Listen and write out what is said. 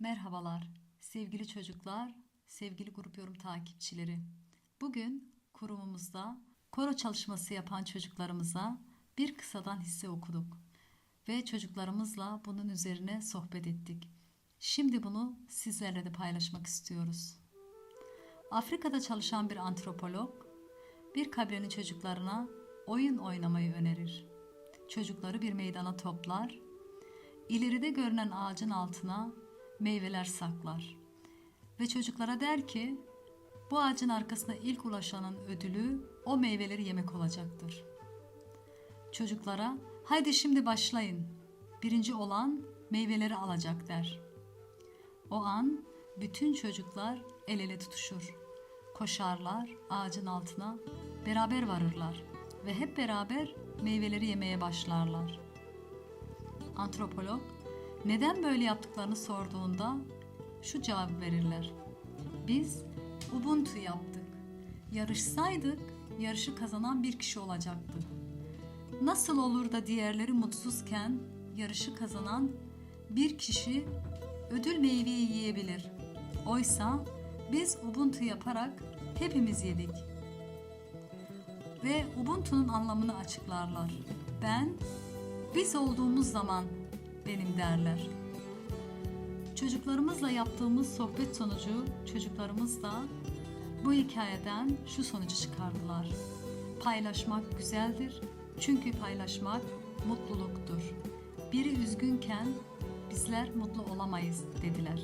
Merhabalar sevgili çocuklar, sevgili grup yorum takipçileri. Bugün kurumumuzda koro çalışması yapan çocuklarımıza bir kısadan hisse okuduk ve çocuklarımızla bunun üzerine sohbet ettik. Şimdi bunu sizlerle de paylaşmak istiyoruz. Afrika'da çalışan bir antropolog bir kabilenin çocuklarına oyun oynamayı önerir. Çocukları bir meydana toplar, ileride görünen ağacın altına meyveler saklar. Ve çocuklara der ki, bu ağacın arkasına ilk ulaşanın ödülü o meyveleri yemek olacaktır. Çocuklara, haydi şimdi başlayın, birinci olan meyveleri alacak der. O an bütün çocuklar el ele tutuşur. Koşarlar ağacın altına, beraber varırlar ve hep beraber meyveleri yemeye başlarlar. Antropolog neden böyle yaptıklarını sorduğunda şu cevabı verirler. Biz Ubuntu yaptık. Yarışsaydık yarışı kazanan bir kişi olacaktı. Nasıl olur da diğerleri mutsuzken yarışı kazanan bir kişi ödül meyveyi yiyebilir. Oysa biz Ubuntu yaparak hepimiz yedik. Ve Ubuntu'nun anlamını açıklarlar. Ben biz olduğumuz zaman benim derler. Çocuklarımızla yaptığımız sohbet sonucu çocuklarımız da bu hikayeden şu sonucu çıkardılar. Paylaşmak güzeldir çünkü paylaşmak mutluluktur. Biri üzgünken bizler mutlu olamayız dediler.